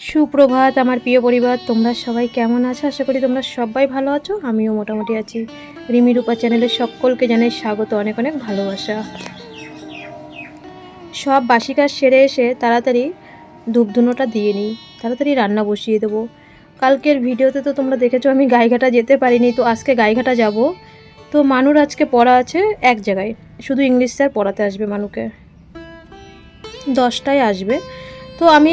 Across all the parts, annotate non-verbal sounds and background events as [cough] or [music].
সুপ্রভাত, আমার প্রিয় পরিবার, তোমরা সবাই কেমন আছো? আশা করি তোমরা সবাই ভালো আছো, আমিও মোটামুটি আছি। রিমি রূপা চ্যানেলের সকলকে জানাই স্বাগত, অনেক অনেক ভালোবাসা। সব বাসি কাজ সেরে এসে তাড়াতাড়ি ধূপধুনোটা দিয়ে নিই, তাড়াতাড়ি রান্না বসিয়ে দেবো। কালকের ভিডিওতে তো তোমরা দেখেছ, আমি গাইঘাটা যেতে পারিনি, তো আজকে গাইঘাটা যাব। তো মানুর আজকে পড়া আছে এক জায়গায়, শুধু ইংলিশ স্যার পড়াতে আসবে মানুকে। দশটায় আসবে। তো আমি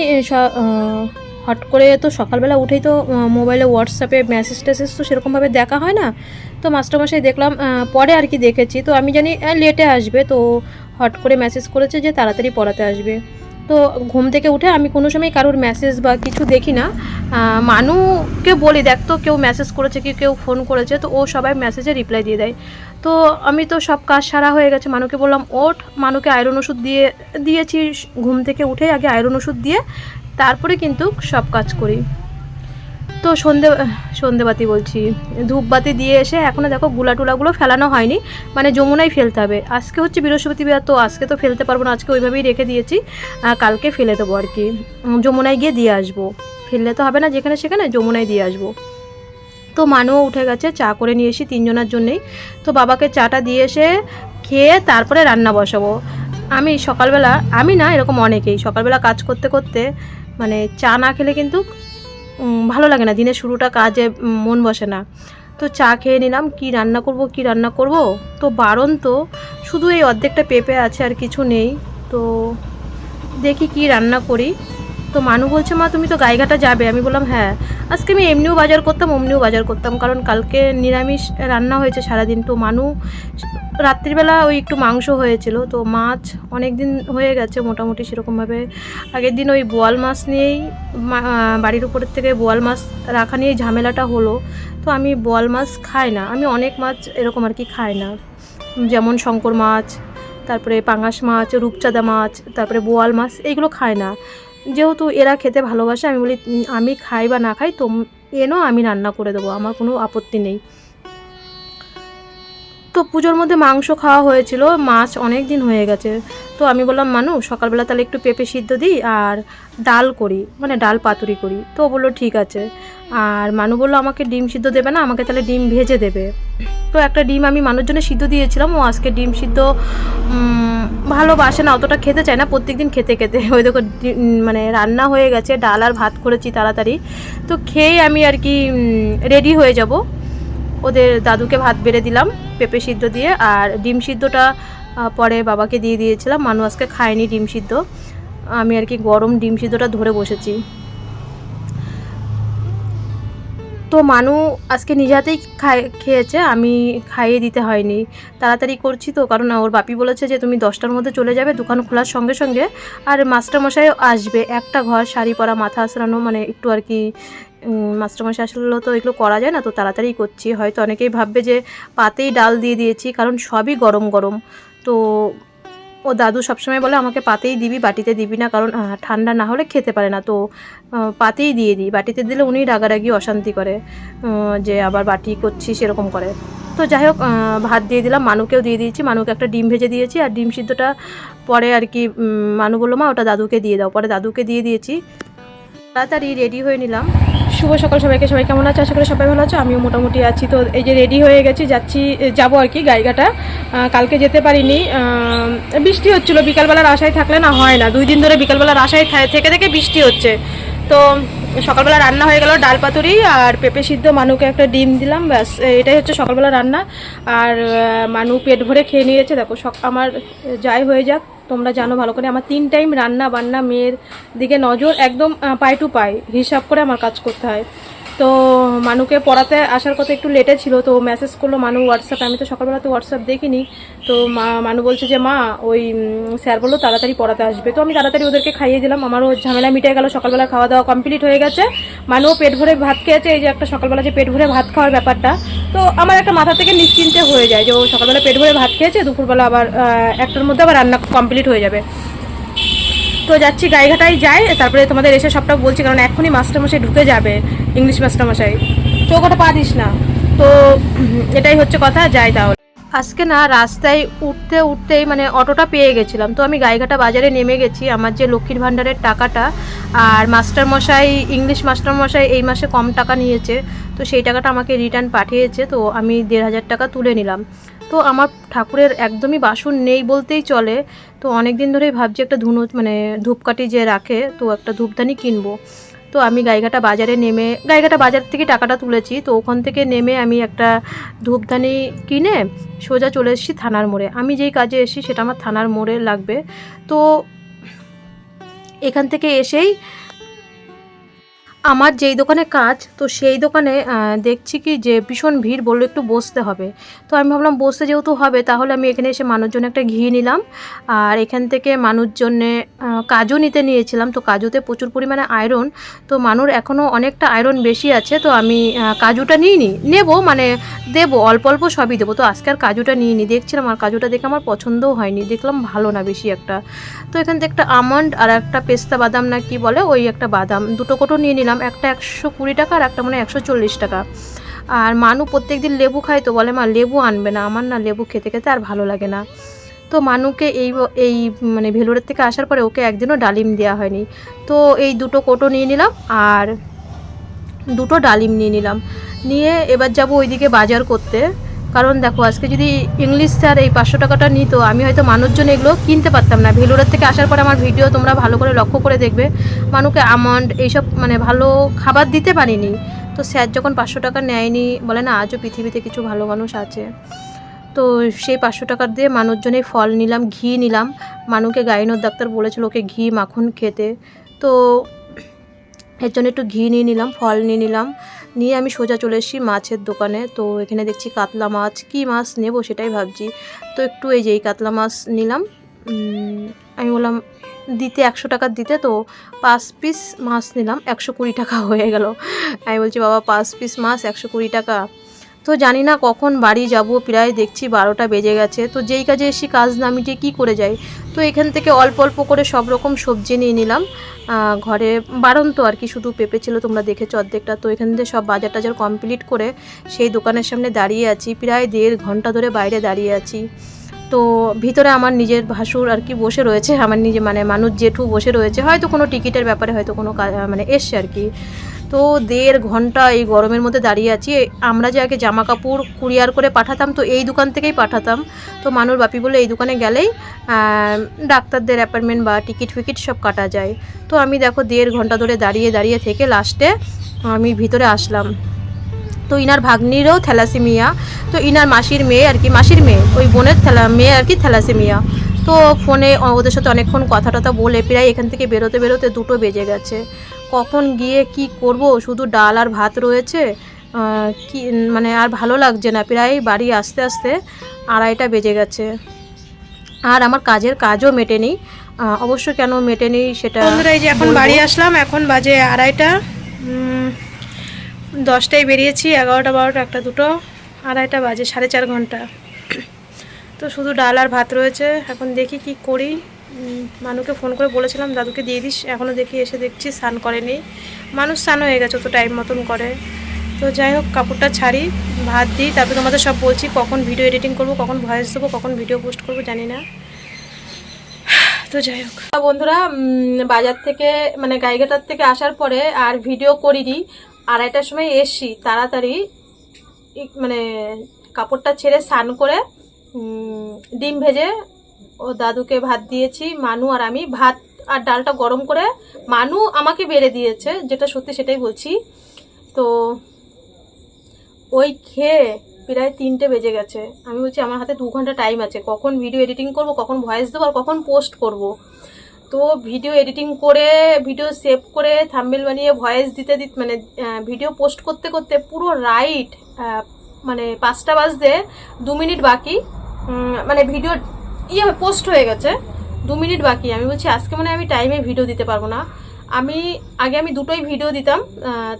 হট করে তো সকালবেলা উঠেই তো মোবাইলে হোয়াটসঅ্যাপে মেসেজ টেসেজ তো সেরকমভাবে দেখা হয় না। তো মাস্টারমশাই দেখলাম পরে আর কি দেখেছি। তো আমি জানি লেটে আসবে। তো হট করে মেসেজ করেছে যে তাড়াতাড়ি পড়াতে আসবে। তো ঘুম থেকে উঠে আমি কোনো সময় কারোর মেসেজ বা কিছু দেখি না। মানুকে বলি, দেখ তো কেউ মেসেজ করেছে কি, কেউ ফোন করেছে, তো ও সবাই মেসেজে রিপ্লাই দিয়ে দেয়। তো আমি তো সব কাজ সারা হয়ে গেছে। মানুকে বললাম, ওঠ। মানুকে আয়রন ওষুধ দিয়ে, দিয়েছি। ঘুম থেকে উঠে আগে আয়রন ওষুধ দিয়ে, তারপরে কিন্তু সব কাজ করি। তো সন্ধে, সন্ধেবাতি বলছি। ধূপবাতি দিয়ে এসে এখনও দেখো গুলা টুলাগুলো ফেলানো হয়নি। মানে যমুনায় ফেলতে হবে। আজকে হচ্ছে বৃহস্পতিবার তো আজকে তো ফেলতে পারব না। আজকে ওইভাবেই রেখে দিয়েছি। কালকে ফেলে দেবো আর কি। যমুনায় গিয়ে দিয়ে আসব। ফেললে তো হবে না যেখানে সেখানে, যমুনায় দিয়ে আসব। তো মানুও উঠে গেছে, চা করে নিয়ে এসি তিনজনের জন্যেই। তো বাবাকে চাটা দিয়ে এসে খেয়ে তারপরে রান্না বসাবো। আমি সকালবেলা, আমি না এরকম অনেকেই, সকালবেলা কাজ করতে করতে মানে চা না খেলে কিন্তু ভালো লাগে না, দিনের শুরুটা কাজে মন বসে না। তো চা খেয়ে নিলাম, কি রান্না করব, কি রান্না করব? তো বারণ তো, শুধু এই অর্ধেকটা পেঁপে আছে আর কিছু নেই। তো দেখি কি রান্না করি। তো মানু বলছে, মা, তুমি তো গাইঘাটা যাবে। আমি বললাম হ্যাঁ। আজকে আমি এমনিও বাজার করতাম, অমনিও বাজার করতাম। কারণ কালকে নিরামিষ রান্না হয়েছে সারাদিন। তো মানু রাত্রিবেলা ওই একটু মাংস হয়েছিল। তো মাছ অনেক দিন হয়ে গেছে মোটামুটি সেরকমভাবে। আগের দিন ওই বোয়াল মাছ নিয়েই বাড়ির উপরের থেকে বোয়াল মাছ রাখা নিয়েই ঝামেলাটা হলো। তো আমি বোয়াল মাছ খাই না। আমি অনেক মাছ এরকম আর কি খাই না। যেমন শঙ্কর মাছ, তারপরে পাঙাশ মাছ, রূপচাঁদা মাছ, তারপরে বোয়াল মাছ, এইগুলো খায় না। যেহেতু এরা খেতে ভালোবাসে, আমি বলি আমি খাই বা না খাই, তোম এনো আমি রান্না করে দেবো, আমার কোনো আপত্তি নেই। তো পুজোর মধ্যে মাংস খাওয়া হয়েছিল, মাছ অনেক দিন হয়ে গেছে। তো আমি বললাম, মানু, সকালবেলা তাহলে একটু পেঁপে সিদ্ধ দিই আর ডাল করি মানে ডাল পাতুরি করি। তো বলল, ঠিক আছে। আর মানু বলল, আমাকে ডিম সিদ্ধ দেবে না, আমাকে তাহলে ডিম ভেজে দেবে। তো একটা ডিম আমি মানুষ জন্য সিদ্ধ দিয়েছিলাম, ও আজকে ডিম সিদ্ধ ভালোবাসে না, অতটা খেতে চায় না, প্রত্যেকদিন খেতে খেতে। [laughs] ওই দেখো মানে রান্না হয়ে গেছে, ডাল আর ভাত করেছি তাড়াতাড়ি। তো খেয়ে আমি আর কি রেডি হয়ে যাব। ওদের দাদুকে ভাত বেড়ে দিলাম, পেঁপে সিদ্ধ দিয়ে, আর ডিম সিদ্ধটা পরে বাবাকে দিয়ে দিয়েছিলাম। মানু আজকে খায়নি ডিম সিদ্ধ। আমি আর কি গরম ডিম সিদ্ধটা ধরে বসেছি। তো মানু আজকে নিজে হাতেই খাই খেয়েছে, আমি খাইয়ে দিতে হয়নি। তাড়াতাড়ি করছি তো, কারণ ওর বাপি বলেছে যে তুমি দশটার মধ্যে চলে যাবে, দোকান খোলার সঙ্গে সঙ্গে। আর মাস্টারমশাইও আসবে, একটা ঘর, শাড়ি পরা, মাথা আঁচড়ানো মানে একটু আর কি মাস্টারমশাই আসলে তো এগুলো করা যায় না, তো তাড়াতাড়ি করছি। হয়তো অনেকেই ভাববে যে পাতেই ডাল দিয়ে দিয়েছি, কারণ সবই গরম গরম। তো ও দাদু সবসময় বলে, আমাকে পাতেই দিবি, বাটিতে দিবি না, কারণ ঠান্ডা না হলে খেতে পারে না। তো পাতেই দিয়ে দিই। বাটিতে দিলে উনি রাগারাগি, অশান্তি করে যে আবার বাটি করছি সেরকম করে। তো যাই হোক ভাত দিয়ে দিলাম, মানুকেও দিয়ে দিয়েছি। মানুকে একটা ডিম ভেজে দিয়েছি, আর ডিম সিদ্ধটা পরে আর কি মানু বলল, মা, ওটা দাদুকে দিয়ে দাও। পরে দাদুকে দিয়ে দিয়েছি। তাড়াতাড়ি রেডি হয়ে নিলাম। শুভ সকাল সবাইকে। সবাই কেমন আছে? আশা করি সবাই ভালো আছে। আমিও মোটামুটি আছি। তো এই যে রেডি হয়ে গেছি, যাচ্ছি যাব আর কি গাইঘাটা। কালকে যেতে পারিনি। বৃষ্টি হচ্ছিল। বিকালবেলার আশায় থাকলে না হয় না। দুই দিন ধরে বিকালবেলার আশায় থেকে থেকে বৃষ্টি হচ্ছে। তো সকালবেলা রান্না হয়ে গেল ডাল পাতুরি আর পেঁপে সিদ্ধ। মানুকে একটা ডিম দিলাম, ব্যাস। এটাই হচ্ছে সকালবেলা রান্না। আর মানু পেট ভরে খেয়ে নিয়েছে। দেখো আমার যাই হয়ে যাক। তোমরা জানো ভালো করে, আমার তিন টাইম রান্না বান্না মেয়ের দিকে নজর একদম পাই টু পাই হিসাব করে আমার কাজ করতে হয়। তো মানুকে পড়াতে আসার কথা একটু লেটে ছিল, তো মেসেজ করল মানু হোয়াটসঅ্যাপে আমি তো সকালবেলা তো হোয়াটসঅ্যাপ দেখিনি। তো মা, মানু বলছে যে, মা, ওই স্যার বলল তাড়াতাড়ি পড়াতে আসবে। তো আমি তাড়াতাড়ি ওদেরকে খাইয়ে দিলাম, আমারও ঝামেলা মিটে গেল, সকালবেলা খাওয়া দাওয়া কমপ্লিট হয়ে গেছে। মানুও পেট ভরে ভাত খেয়েছে, এই যে একটা সকালবেলা যে পেট ভরে ভাত খাওয়ার ব্যাপারটা। তো আমার একটা মাথা থেকে নিশ্চিন্তে হয়ে যায় যে ও সকালবেলা পেট ভরে ভাত খেয়েছে, দুপুরবেলা আবার একটার মধ্যে আবার রান্না কমপ্লিট হয়ে যাবে। তো যাচ্ছি গাইঘাটায় যাই, তারপরে তোমাদের এসে সবটা বলছি, কারণ এখনই মাস্টারমশাই ঢুকে যাবে, ইংলিশ মাস্টারমশাই। চৌকাটা পা দিস না। তো এটাই হচ্ছে কথা, যাই তাহলে। আজকে না রাস্তায় উঠতে উঠতেই মানে অটোটা পেয়ে গেছিলাম। তো আমি গাইঘাটা বাজারে নেমে গেছি। আমার যে লক্ষ্মীর ভাণ্ডারের টাকাটা, আর মাস্টার মশাই ইংলিশ মাস্টার মশাই এই মাসে কম টাকা নিয়েছে। তো সেই টাকাটা আমাকে রিটার্ন পাঠিয়েছে। তো আমি দেড় হাজার টাকা তুলে নিলাম। তো আমার ঠাকুরের একদমই বাসন নেই বলতেই চলে। তো অনেক দিন ধরেই ভাবছি একটা ধুনো মানে ধূপকাঠি যে রাখে, তো একটা ধূপদানি কিনবো। তো আমি গাইঘাটা বাজারে নেমে, গাইঘাটা বাজার থেকে টাকাটা তুলেছি, তো ওখান থেকে নেমে আমি একটা ধূপধানি কিনে সোজা চলে এসেছি থানার মোড়ে। আমি যেই কাজে এসেছি সেটা আমার থানার মোড়ে লাগবে। তো এখান থেকে এসেই আমার যেই দোকানে কাজ, তো সেই দোকানে দেখছি কি যে ভীষণ ভিড়, বলল একটু বসতে হবে। তো আমি ভাবলাম, বসতে যেহেতু হবে, তাহলে আমি এখানে এসে মানুষজন একটা ঘি নিলাম। আর এখান থেকে মানুষজনে কাজু নিতে নিয়েছিলাম। তো কাজুতে প্রচুর পরিমাণে আয়রন তো মানুর এখনও অনেকটা আয়রন বেশি আছে। তো আমি কাজুটা নিই নি, নেব মানে দেবো, অল্প অল্প সবই দেবো। তো আজকে আর কাজুটা নিয়ে নি, দেখছিলাম আর কাজুটা দেখে আমার পছন্দও হয়নি, দেখলাম ভালো না বেশি একটা। তো এখান থেকে একটা আমন্ড আর একটা পেস্তা বাদাম না কি বলে, ওই একটা বাদাম, দুটো কোটো নিয়ে নিলাম। একটা একশো কুড়ি টাকা আর একটা মানে একশো চল্লিশ টাকা। আর মানু প্রত্যেক দিন লেবু খায় তো বলে, মা, লেবু আনবে না, আমার না লেবু খেতে খেতে আর ভালো লাগে না। তো মানুকে এই এই মানে ভেলোরের থেকে আসার পরে ওকে একদিনও ডালিম দেওয়া হয়নি। তো এই দুটো কোটো নিয়ে নিলাম আর দুটো ডালিম নিয়ে নিলাম। নিয়ে এবার যাব ওইদিকে বাজার করতে। কারণ দেখো, আজকে যদি ইংলিশ স্যার এই পাঁচশো টাকাটা নিত, আমি হয়তো মানুষজন এগুলো কিনতে পারতাম না। ভেলোরের থেকে আসার পরে আমার ভিডিও তোমরা ভালো করে লক্ষ্য করে দেখবে। মানুকে আমন্ড এইসব মানে ভালো খাবার দিতে পারিনি। তো স্যার যখন পাঁচশো টাকা নেয়নি, বলে না, আজও পৃথিবীতে কিছু ভালো মানুষ আছে। তো সেই পাঁচশো টাকা দিয়ে মানুষজনের ফল নিলাম, ঘি নিলাম। মানুকে গাইনোর ডাক্তার বলেছিল, ওকে ঘি, মাখন খেতে। তো এর জন্য একটু ঘি নিয়ে নিলাম, ফল নিয়ে নিলাম। নিয়ে আমি সোজা চলে এসেছি মাছের দোকানে। তো এখানে দেখছি কাতলা মাছ, কি মাছ নেব সেটাই ভাবছি। তো একটু এই যে এই কাতলা মাছ নিলাম। আমি বললাম, দিতে একশো টাকা দিতে, তো পাঁচ পিস মাছ নিলাম। একশো কুড়ি টাকা হয়ে গেল। আমি বলছি, বাবা, পাঁচ পিস মাছ, একশো কুড়ি টাকা। তো জানি না কখন বাড়ি যাব, প্রায় দেখছি বারোটা বেজে গেছে। তো যেই কাজে এসে কাজ না মিটিয়ে কী করে যাই? তো এখান থেকে অল্প অল্প করে সব রকম সবজি নিয়ে নিলাম। ঘরে বারণ তো আর কি, শুধু পেঁপে ছিল তোমরা দেখেছ অর্ধেকটা। তো এখান থেকে সব বাজার টাজার কমপ্লিট করে সেই দোকানের সামনে দাঁড়িয়ে আছি। প্রায় দেড় ঘণ্টা ধরে বাইরে দাঁড়িয়ে আছি। তো ভিতরে আমার নিজের ভাসুর আর কি বসে রয়েছে। আমার নিজে মানে মানুষ জেঠু বসে রয়েছে। হয়তো কোনো টিকিটের ব্যাপারে, হয়তো কোনো মানে এসছে আর কি। তো দেড় ঘণ্টা এই গরমের মধ্যে দাঁড়িয়ে আছি। আমরা যে আগে জামা কাপড় কুরিয়ার করে পাঠাতাম, তো এই দোকান থেকেই পাঠাতাম। তো মানুর বাপি বলে এই দোকানে গেলেই ডাক্তারদের অ্যাপয়েন্টমেন্ট বা টিকিট ফিকিট সব কাটা যায়। তো আমি দেখো দেড় ঘণ্টা ধরে দাঁড়িয়ে দাঁড়িয়ে থেকে লাস্টে আমি ভিতরে আসলাম। তো ইনার ভাগ্নিরও থ্যালাসেমিয়া। তো ইনার মাসির মেয়ে আর কি, মাসির মেয়ে, ওই বোনের থ্যালা, মেয়ে আর কি থ্যালাসেমিয়া। তো ফোনে ওদের সাথে অনেকক্ষণ কথা টথা বলে প্রায় এখান থেকে বেরোতে বেরোতে দুটো বেজে গেছে। কখন গিয়ে কি করব? শুধু ডাল আর ভাত রয়েছে। কি মানে আর ভালো লাগছে না। প্রায় বাড়ি আসতে আসতে আড়াইটা বেজে গেছে। আর আমার কাজের কাজও মেটেনি। অবশ্য কেন মেটেনি সেটা বন্ধুরা এই যে এখন বাড়ি আসলাম। এখন বাজে আড়াইটা। দশটায় বেরিয়েছি এগারোটা বারোটা একটা দুটো। আড়াইটা বাজে সাড়ে চার ঘণ্টা। তো শুধু ডাল আর ভাত রয়েছে। এখন দেখি কি করি। মানুকে ফোন করে বলেছিলাম, দাদুকে দিয়ে দিস এখনও দেখি, এসে দেখছি, স্নান করেনি। মানুষ স্নান হয়ে গেছে তো টাইম মতন করে। তো যাই হোক, কাপড়টা ছাড়ি, ভাত দিই, তারপরে তোমাদের সব বলছি কখন ভিডিও এডিটিং করব, কখন ভয়েস দেবো, কখন ভিডিও পোস্ট করব, জানি না। তো যাই হোক। বন্ধুরা বাজার থেকে মানে গাইঘাটার থেকে আসার পরে আর ভিডিও করিনি। আড়াইটার সময় এসছি, তাড়াতাড়ি মানে কাপড়টা ছেড়ে স্নান করে ডিম ভেজে ও দাদুকে ভাত দিয়েছি, মানু আর আমি। ভাত আর ডালটা গরম করে মানু আমাকে বেড়ে দিয়েছে, যেটা সত্যি সেটাই বলছি। তো ওই খেয়ে প্রায় তিনটে বেজে গেছে। আমি বলছি, আমার হাতে দু ঘণ্টা টাইম আছে। কখন ভিডিও এডিটিং করব, কখন ভয়েস দেবো আর কখন পোস্ট করব? তো ভিডিও এডিটিং করে ভিডিও সেভ করে থাম্বেল বানিয়ে ভয়েস দিতে দিতে মানে ভিডিও পোস্ট করতে করতে পুরো রাইট মানে পাঁচটা বাজতে দু মিনিট বাকি। মানে ভিডিও ইয়ে পোস্ট হয়ে গেছে। দু মিনিট বাকি। আমি বলছি, আজকে মানে আমি টাইমে ভিডিও দিতে পারব না। আমি, আগে আমি দুটোই ভিডিও দিতাম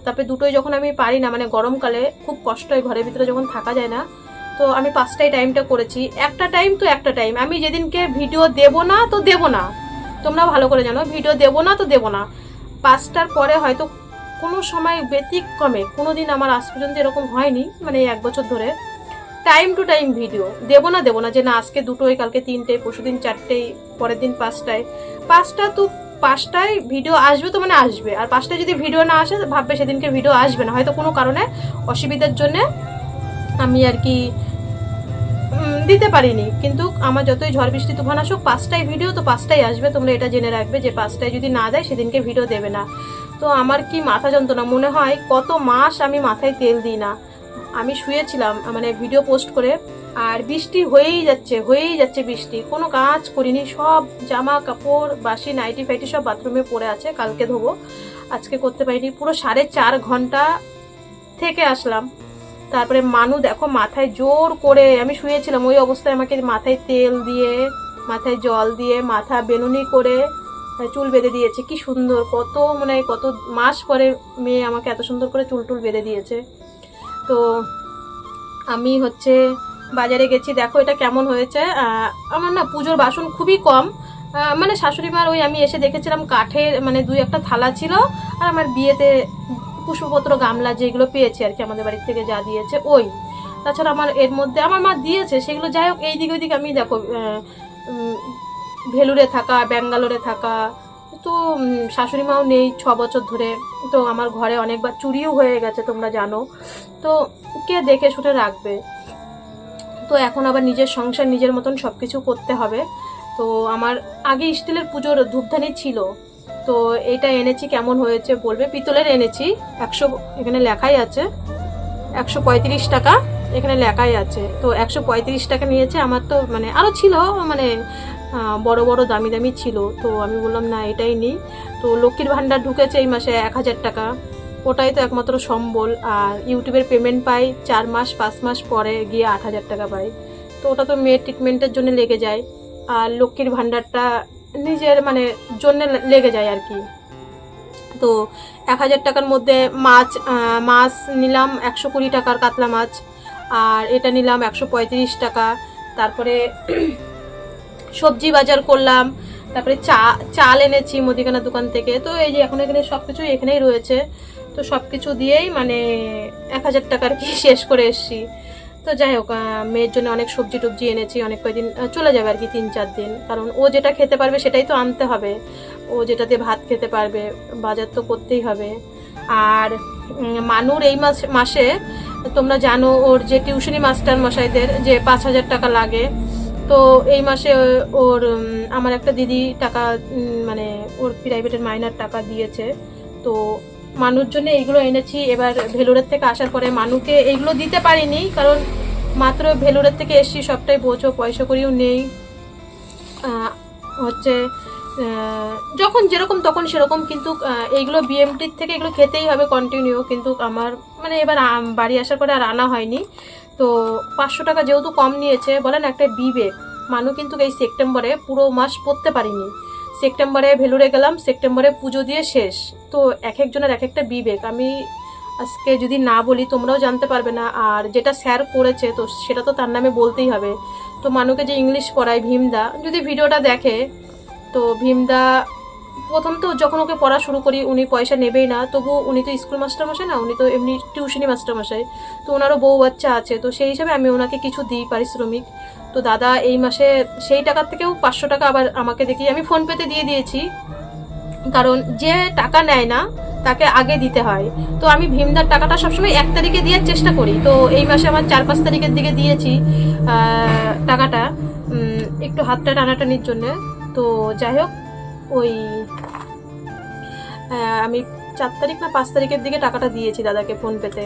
তারপরে দুটোই যখন আমি পারি না মানে গরমকালে খুব কষ্ট হয়, ঘরের ভিতরে যখন থাকা যায় না, তো আমি পাঁচটাই টাইমটা করেছি। একটা টাইম তো একটা টাইম আমি যেদিনকে ভিডিও দেব না, তো দেব না। তোমরা ভালো করে জানো ভিডিও দেব না, তো দেব না। পাঁচটার পরে হয়তো কোনো সময় ব্যতিক্রমে কোনো দিন আমার আজ পর্যন্ত এরকম হয়নি মানে এক বছর ধরে। টাইম টু টাইম ভিডিও দেবো না দেবো না যে না, আজকে দুটোই, কালকে তিনটে পরশুদিন চারটেই পরের দিন পাঁচটায়। পাঁচটা তো, পাঁচটায় ভিডিও আসবে তো মানে আসবে। আর পাঁচটায় যদি ভিডিও না আসে, ভাববে সেদিনকে ভিডিও আসবে না। হয়তো কোনো কারণে, অসুবিধার জন্যে আমি আর কি দিতে পারিনি। কিন্তু আমার যতই ঝড় বৃষ্টি তুফান আসুক, পাঁচটায় ভিডিও তো পাঁচটায় আসবে। তোমরা এটা জেনে রাখবে যে পাঁচটায় যদি না দেয়, সেদিনকে ভিডিও দেবে না। তো আমার কি মাথা যন্ত্রণা? মনে হয় কত মাস আমি মাথায় তেল দিই না। আমি শুয়েছিলাম মানে ভিডিও পোস্ট করে, আর বৃষ্টি হয়েই যাচ্ছে হয়েই যাচ্ছে বৃষ্টি। কোনো কাজ করিনি, সব জামা কাপড়, বাসি নাইটি ফাইটি সব বাথরুমে পড়ে আছে, কালকে ধোবো। আজকে করতে পারিনি, পুরো সাড়ে চার ঘণ্টা থেকে আসলাম। তারপরে মানু দেখো মাথায় জোর করে, আমি শুয়েছিলাম, ওই অবস্থায় আমাকে মাথায় তেল দিয়ে, মাথায় জল দিয়ে, মাথা বেলুনি করে চুল বেঁধে দিয়েছে। কি সুন্দর, কত মানে কত মাস পরে মেয়ে আমাকে এত সুন্দর করে চুল টুল বেঁধে দিয়েছে। তো আমি হচ্ছে বাজারে গেছি। দেখো এটা কেমন হয়েছে। আমার না পুজোর বাসন খুবই কম। মানে শাশুড়ি মার ওই আমি এসে দেখেছিলাম কাঠের মানে দুই একটা থালা ছিল। আর আমার বিয়েতে পুষ্পপত্র, গামলা যেগুলো পেয়েছে আর কি আমাদের বাড়ির থেকে যা দিয়েছে ওই। তাছাড়া আমার এর মধ্যে আমার মা দিয়েছে, সেগুলো যাই হোক এই দিক ওই দিক আমি দেখো ভেলুরে থাকা, ব্যাঙ্গালোরে থাকা তো শাশুড়ি মাও নেই ছ বছর ধরে। তো আমার ঘরে অনেকবার চুরিও হয়ে গেছে, তোমরা জানো। তো কে দেখে শুনে রাখবে? তো এখন আবার নিজের সংসার নিজের মতন সব কিছু করতে হবে। তো আমার আগে স্টিলের পুজোর ধূপধানি ছিল। তো এটা এনেছি কেমন হয়েছে বলবে? পিতলের এনেছি, একশো, এখানে লেখাই আছে, একশো পঁয়ত্রিশ টাকা, এখানে লেখাই আছে। তো একশো পঁয়ত্রিশ টাকা নিয়েছে, আমার তো মানে আরও ছিল মানে বড় বড় দামি দামি ছিল। তো আমি বললাম, না, এটাই নিই। তো লক্ষ্মীর ভাণ্ডার ঢুকেছে এই মাসে এক হাজার টাকা। ওটাই তো একমাত্র সম্বল। আর ইউটিউবের পেমেন্ট পাই চার মাস, পাঁচ মাস পরে গিয়ে আট হাজার টাকা পাই। তো ওটা তো মেয়ের ট্রিটমেন্টের জন্য লেগে যায়। আর লক্ষ্মীর ভাণ্ডারটা নিজের মানে জন্য লেগে যায় আর কি। তো এক হাজার টাকার মধ্যে মাছ মাছ নিলাম একশো কুড়ি টাকার কাতলা মাছ। আর এটা নিলাম একশো পঁয়ত্রিশ টাকা। তারপরে সবজি বাজার করলাম তারপরে চা চাল এনেছি মুদিখানা দোকান থেকে। তো এই যে এখন এখানে সব কিছু এখানেই রয়েছে। তো সব কিছু দিয়েই মানে এক হাজার টাকার কি [laughs] শেষ করে এসছি। তো যাই হোক মেয়ের জন্য অনেক সবজি টবজি এনেছি অনেক কয়দিন আহ, চলে যাবে আর কি তিন চার দিন। কারণ ও যেটা খেতে পারবে সেটাই তো আনতে হবে। ও যেটাতে ভাত খেতে পারবে বাজার তো করতেই হবে। আর মানুর এই মাস মাসে তোমরা জানো ওর যে টিউশনি মাস্টার মশাইদের যে পাঁচ হাজার টাকা লাগে তো এই মাসে ওর আমার একটা দিদি টাকা মানে ওর প্রাইভেটের মাইনার টাকা দিয়েছে। তো মানুর জন্য এইগুলো এনেছি। এবার ভেলোরের থেকে আসার পরে মানুকে এইগুলো দিতে পারিনি, কারণ মাত্র ভেলোরের থেকে এসছি, সবটাই বোঝো, পয়সা করিও নেই। হচ্ছে যখন যেরকম তখন সেরকম, কিন্তু এইগুলো বিএমটির থেকে এগুলো খেতেই হবে কন্টিনিউ কিন্তু আমার মানে এবার বাড়ি আসার পরে আর আনা হয়নি। তো পাঁচশো টাকা যেহেতু কম নিয়েছে, বলেন একটা বিবেক মানু কিন্তু এই সেপ্টেম্বরে পুরো মাস পড়তে পারিনি। সেপ্টেম্বরে ভেলুরে গেলাম, সেপ্টেম্বরে পুজো দিয়ে শেষ। তো এক একজনের এক একটা বিবেক। আমি আজকে যদি না বলি, তোমরাও জানতে পারবে না। আর যেটা স্যার করেছে, তো সেটা তো তার নামে বলতেই হবে। তো মানুকে যে ইংলিশ পড়ায় ভীমদা, যদি ভিডিওটা দেখে, তো ভীমদা প্রথম তো যখন ওকে পড়া শুরু করি, উনি পয়সা নেবেই না তবু উনি তো স্কুল মাস্টার মশাই না, উনি তো এমনি টিউশনি মাস্টার মশাই। তো ওনারও বউ বাচ্চা আছে, তো সেই হিসাবে আমি ওনাকে কিছু দিই পারিশ্রমিক। তো দাদা এই মাসে সেই টাকার থেকেও পাঁচশো টাকা আবার আমাকে দেখি আমি ফোন পেতে দিয়ে দিয়েছি। কারণ যে টাকা নেয় না, তাকে আগে দিতে হয়। তো আমি ভীমদার টাকাটা সবসময় এক তারিখে দেওয়ার চেষ্টা করি। তো এই মাসে আমার চার পাঁচ তারিখের দিকে দিয়েছি টাকাটা একটু হাতটা টানাটানির জন্য। তো যাই হোক ওই আমি চার তারিখ না পাঁচ তারিখের দিকে টাকাটা দিয়েছি দাদাকে ফোন পেতে।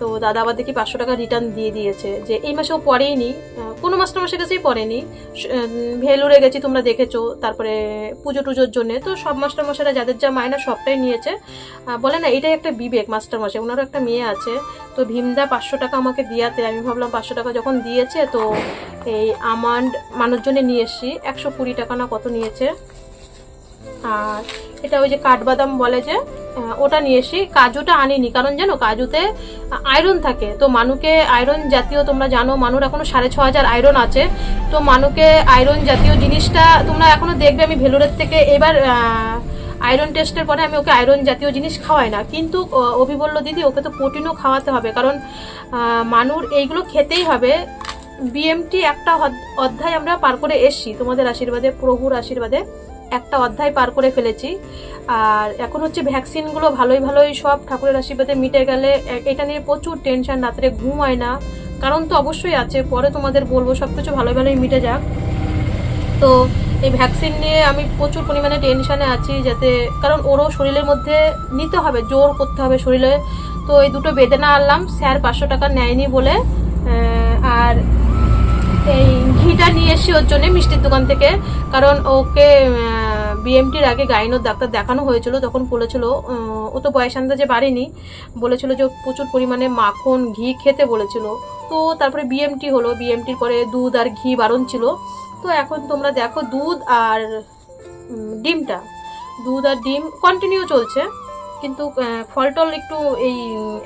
তো দাদা আবার দেখি পাঁচশো টাকা রিটার্ন দিয়ে দিয়েছে? যে এই মাসেও পড়েইনি কোনো মাস্টার মাসের কাছেই পড়েনি। ভেলুরে গেছি, তোমরা দেখেছ, তারপরে পুজো টুজোর জন্য। তো সব মাস্টার মশাইরা যাদের যা মায়না সবটাই নিয়েছে। বলে না, এটাই একটা বিবেক মাস্টার মশাই ওনারও একটা মেয়ে আছে। তো ভীমদা পাঁচশো টাকা আমাকে দিয়াতে, আমি ভাবলাম পাঁচশো টাকা যখন দিয়েছে, তো এই আমান্ড মানুষজনে নিয়ে এসছি, একশো কুড়ি টাকা না কত নিয়েছে? আর এটা ওই যে কাঠবাদাম বলে যে ওটা নিয়ে এসি কাজুটা আনিনি। কারণ জানো, কাজুতে আয়রন থাকে। তো মানুকে আয়রন জাতীয়, তোমরা জানো, মানুর এখনও সাড়ে ছ হাজার আয়রন আছে। তো মানুকে আয়রন জাতীয় জিনিসটা তোমরা এখনও দেখবে। আমি ভেলুরের থেকে এবার আয়রন টেস্টের পরে আমি ওকে আয়রন জাতীয় জিনিস খাওয়াই না। কিন্তু অভি বলল, দিদি, ওকে তো প্রোটিনও খাওয়াতে হবে। কারণ মানুর এইগুলো খেতেই হবে। বিএমটি একটা অধ- অধ্যায় আমরা পার করে এসছি। তোমাদের আশীর্বাদে, প্রভুর আশীর্বাদে। একটা অধ্যায় পার করে ফেলেছি। আর এখন হচ্ছে ভ্যাকসিনগুলো ভালোই ভালোই সব ঠাকুরের আশীর্বাদে মিটে গেলে এটা নিয়ে প্রচুর টেনশন রাত্রে ঘুম হয় না। কারণ তো অবশ্যই আছে, পরে তোমাদের বলব সব কিছু ভালোই ভালোই মিটে যাক। তো এই ভ্যাকসিন নিয়ে আমি প্রচুর পরিমাণে টেনশনে আছি যাতে, কারণ ওরও শরীরের মধ্যে নিতে হবে, জোর করতে হবে শরীরে। তো এই দুটো বেদনা আনলাম, স্যার পাঁচশো টাকা নেয়নি বলে আর এই ঘিটা নিয়ে এসছি ওর জন্য মিষ্টির দোকান থেকে। কারণ ওকে বিএমটির আগে গাইনোর ডাক্তার দেখানো হয়েছিল তখন বলেছিল ও তো বয়স আন্দাজে বাড়েনি। বলেছিল যে প্রচুর পরিমাণে মাখন ঘি খেতে বলেছিল। তো তারপরে বিএমটি হলো। বিএমটির পরে দুধ আর ঘি বারণ ছিল। তো এখন তোমরা দেখো দুধ আর ডিমটা। দুধ আর ডিম কন্টিনিউ চলছে। কিন্তু আহ, ফলটল একটু এই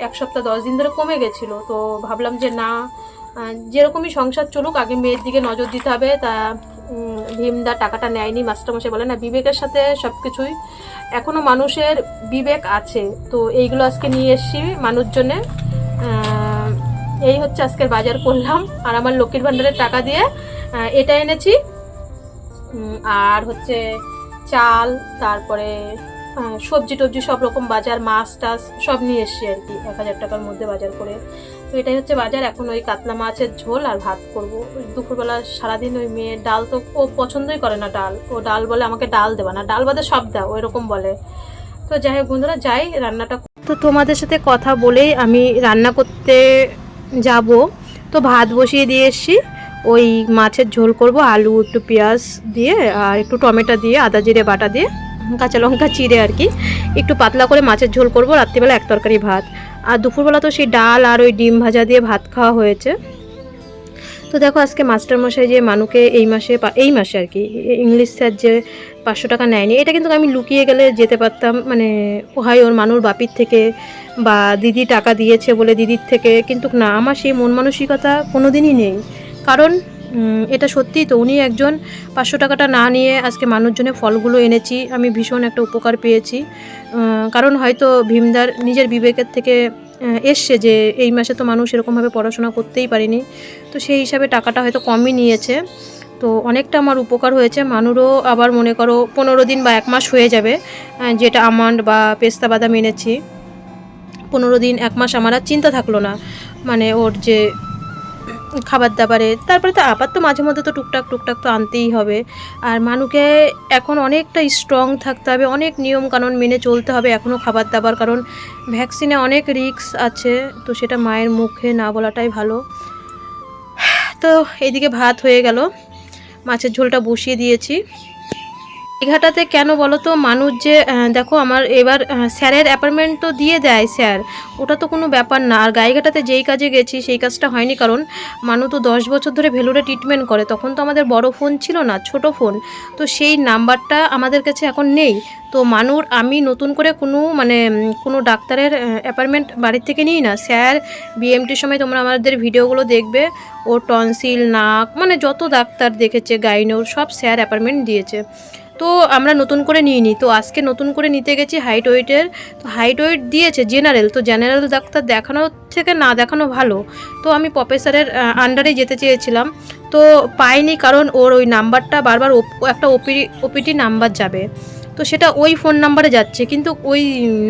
এক সপ্তাহ দশ দিন ধরে কমে গেছিল। তো ভাবলাম যে না যেরকমই সংসার চলুক, আগে মেয়ের দিকে নজর দিতে হবে। তা ভীমদা টাকাটা নেয়নি, মাস্টারমশাই বলে না, বিবেকের সাথে সব কিছুই এখনও মানুষের বিবেক আছে। তো এইগুলো আজকে নিয়ে এসছি মানুষজনে। এই হচ্ছে আজকের বাজার করলাম। আর আমার লক্ষ্মীর ভাণ্ডারের টাকা দিয়ে এটা এনেছি। আর হচ্ছে চাল, তারপরে সবজি টবজি সব রকম বাজার মাছ টাছ সব নিয়ে এসছি আর কি, এক হাজার টাকার মধ্যে বাজার করে। তো এটাই হচ্ছে বাজার। এখন ওই কাতলা মাছের ঝোল আর ভাত করব। দুপুরবেলা সারাদিন ওই মেয়ে ডাল তো ও পছন্দই করে না ডাল। ও ডাল বলে আমাকে ডাল দেবা না, ডাল বাদে সব দাও, ওইরকম বলে। তো যাই হোক বন্ধুরা, যাই রান্নাটা তো তোমাদের সাথে কথা বলেই আমি রান্না করতে যাব। তো ভাত বসিয়ে দিয়ে এসছি। ওই মাছের ঝোল করব, আলু, একটু পেঁয়াজ দিয়ে আর একটু টমেটো দিয়ে, আদা জিরে, বাটা দিয়ে, কাঁচা লঙ্কা, চিড়ে আর কি। একটু পাতলা করে মাছের ঝোল করব, রাত্রিবেলা এক তরকারি ভাত। আর দুপুরবেলা তো সেই ডাল আর ওই ডিম ভাজা দিয়ে ভাত খাওয়া হয়েছে। তো দেখো আজকে মাস্টারমশাই যে মানুকে এই মাসে এই মাসে আর কি ইংলিশ স্যার যে পাঁচশো টাকা নেয়নি, এটা কিন্তু আমি লুকিয়ে গেলে যেতে পারতাম মানে হয় ওর মানুর বাপির থেকে বা দিদি টাকা দিয়েছে বলে দিদির থেকে, কিন্তু না, আমার সেই মন মানসিকতা কোনো দিনই নেই। কারণ এটা সত্যিই তো উনি একজন পাঁচশো টাকাটা না নিয়ে আজকে মানুষজনের ফলগুলো এনেছি। আমি ভীষণ একটা উপকার পেয়েছি। কারণ হয়তো ভীমদার নিজের বিবেকের থেকে এসছে যে এই মাসে তো মানুষ এরকমভাবে পড়াশোনা করতেই পারেনি। তো সেই হিসাবে টাকাটা হয়তো কমই নিয়েছে। তো অনেকটা আমার উপকার হয়েছে। মানুরও আবার মনে করো পনেরো দিন বা এক মাস হয়ে যাবে যেটা আমান্ড বা পেস্তা বাদাম এনেছি। পনেরো দিন, এক মাস আমার আর চিন্তা থাকল না। মানে ওর যে খাবার দাবারে তারপরে তো আবার তো মাঝে মধ্যে তো টুকটাক টুকটাক তো আনতেই হবে। আর মানুষকে এখন অনেকটা স্ট্রং থাকতে হবে, অনেক নিয়ম কানুন মেনে চলতে হবে এখনও খাবার দাবার কারণ ভ্যাকসিনে অনেক রিস্ক আছে, তো সেটা মায়ের মুখে না বলাটাই ভালো। তো এদিকে ভাত হয়ে গেল, মাছের ঝোলটা বসিয়ে দিয়েছি। দীঘাটাতে কেন বলো তো, মানুষ যে দেখো আমার এবার স্যারের অ্যাপার্টমেন্ট তো দিয়ে দেয় স্যার। ওটা তো কোনো ব্যাপার না। আর গাইঘাটাতে যেই কাজে গেছি, সেই কাজটা হয়নি কারণ মানু তো দশ বছর ধরে ভেলুরে ট্রিটমেন্ট করে। তখন তো আমাদের বড় ফোন ছিল না, ছোট ফোন তো সেই নাম্বারটা আমাদের কাছে এখন নেই। তো মানুর, আমি নতুন করে কোনো মানে কোনো ডাক্তারের অ্যাপার্টমেন্ট বাড়ির থেকে নিই না। স্যার বিএমটির সময় তোমরা আমাদের ভিডিওগুলো দেখবে। ও টনসিল নাক মানে যত ডাক্তার দেখেছে গাইনোর সব স্যার অ্যাপার্টমেন্ট দিয়েছে। তো আমরা নতুন করে নিইনি। তো আজকে নতুন করে নিতে গেছি হাইট ওয়েটের তো হাইট ওয়েট দিয়েছে জেনারেল তো জেনারেল ডাক্তার দেখানোর থেকে না দেখানো ভালো। তো আমি প্রফেসরের আন্ডারে যেতে চেয়েছিলাম। তো পাইনি কারণ ওর ওই নাম্বারটা বারবার একটা ওপি ওপিটি নাম্বার যাবে। তো সেটা ওই ফোন নাম্বারে যাচ্ছে। কিন্তু ওই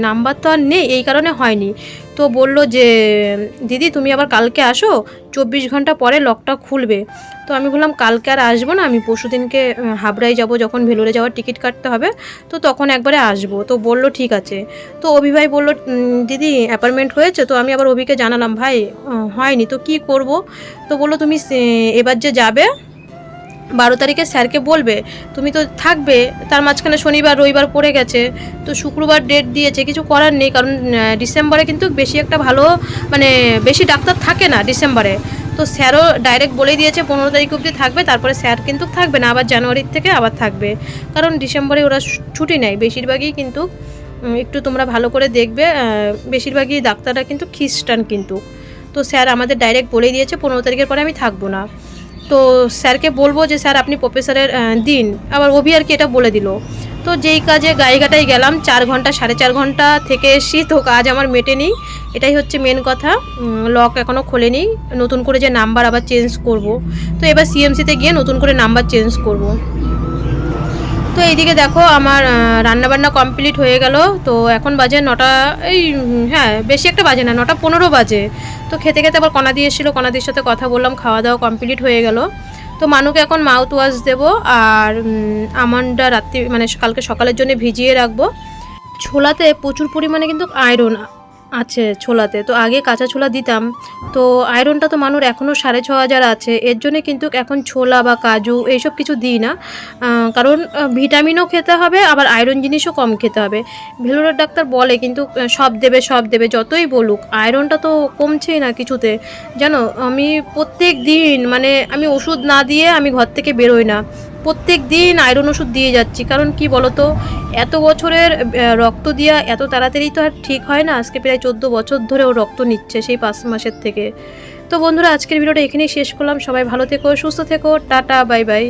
নাম্বার তো আর নেই, এই কারণে হয়নি। তো বলল যে, দিদি, তুমি আবার কালকে আসো। চব্বিশ ঘণ্টা পরে লকটা খুলবে। তো আমি বললাম, কালকে আর আসব না, আমি পরশু দিনকে হাবড়ায় যাব, যখন ভেলোরে যাওয়ার টিকিট কাটতে হবে। তো তখন একবারে আসব। তো বলল, ঠিক আছে। তো অভি ভাই বলল দিদি অ্যাপার্টমেন্ট হয়েছে। তো আমি আবার অভিকে জানালাম, ভাই হয়নি। তো কি করব? তো বলল, তুমি এবার যে যাবে বারো তারিখে স্যারকে বলবে, তুমি তো থাকবে, তার মাঝখানে শনিবার, রবিবার পড়ে গেছে, তো শুক্রবার ডেট দিয়েছে, কিছু করার নেই, কারণ ডিসেম্বরে কিন্তু বেশি একটা ভালো মানে বেশি ডাক্তার থাকে না ডিসেম্বরে। তো স্যারও ডাইরেক্ট বলেই দিয়েছে, পনেরো তারিখ অবধি থাকবে, তারপরে স্যার কিন্তু থাকবে না, আবার জানুয়ারির থেকে আবার থাকবে। কারণ ডিসেম্বরে ওরা ছুটি নেয়, বেশিরভাগই কিন্তু একটু তোমরা ভালো করে দেখবে বেশিরভাগই ডাক্তাররা কিন্তু খ্রিস্টান কিন্তু। তো স্যার আমাদের ডাইরেক্ট বলেই দিয়েছে, পনেরো তারিখের পরে আমি থাকব না। তো স্যারকে বলব যে, স্যার, আপনি প্রফেসরের দিন। আবার অভি আর কি এটা বলে দিল। তো যেই কাজে গাইঘাটায় গেলাম, চার ঘণ্টা, সাড়ে চার ঘণ্টা থেকে এসছি, তো কাজ আমার মেটেনি। এটাই হচ্ছে মেন কথা। লক এখনও খোলেনি। নতুন করে যে নাম্বার আবার চেঞ্জ করব। তো এবার সিএমসিতে গিয়ে নতুন করে নাম্বার চেঞ্জ করব। তো এইদিকে দেখো আমার রান্নাবান্না কমপ্লিট হয়ে গেল। তো এখন বাজে নটা এই হ্যাঁ বেশি একটা বাজে না নটা পনেরো বাজে। তো খেতে খেতে আবার কণা দিয়ে এসেছিল কণাদির সাথে কথা বললাম খাওয়া দাওয়া কমপ্লিট হয়ে গেল। তো মানুকে এখন মাউথ ওয়াশ দেবো আর উম, আমন্ডটা রাত্রি মানে কালকে সকালের জন্য ভিজিয়ে রাখব। ছোলাতে প্রচুর পরিমাণে কিন্তু আয়রন আছে ছোলাতে। তো আগে কাঁচা ছোলা দিতাম। তো আয়রনটা তো মানুষ এখনও সাড়ে ছ হাজার আছে। এর জন্য কিন্তু এখন ছোলা বা কাজু এইসব কিছু দিই না। কারণ ভিটামিনও খেতে হবে, আবার আয়রন জিনিসও কম খেতে হবে। ভেলোরের ডাক্তার বলে কিন্তু সব দেবে সব দেবে, যতই বলুক। আয়রনটা তো কমছেই না কিছুতে। জানো, আমি প্রত্যেক দিন মানে আমি ওষুধ না দিয়ে আমি ঘর থেকে বেরোই না। প্রত্যেক দিন আয়রন ওষুধ দিয়ে যাচ্ছি। কারণ কি বলতো? এত বছরের রক্ত দিয়া এত তাড়াতাড়ি তো আর ঠিক হয় না। আজকে প্রায় চোদ্দ বছর ধরে ও রক্ত নিচ্ছে সেই পাঁচ মাসের থেকে। তো বন্ধুরা, আজকের ভিডিওটা এখানেই শেষ করলাম। সবাই ভালো থেকো, সুস্থ থেকো। Tata, bye bye.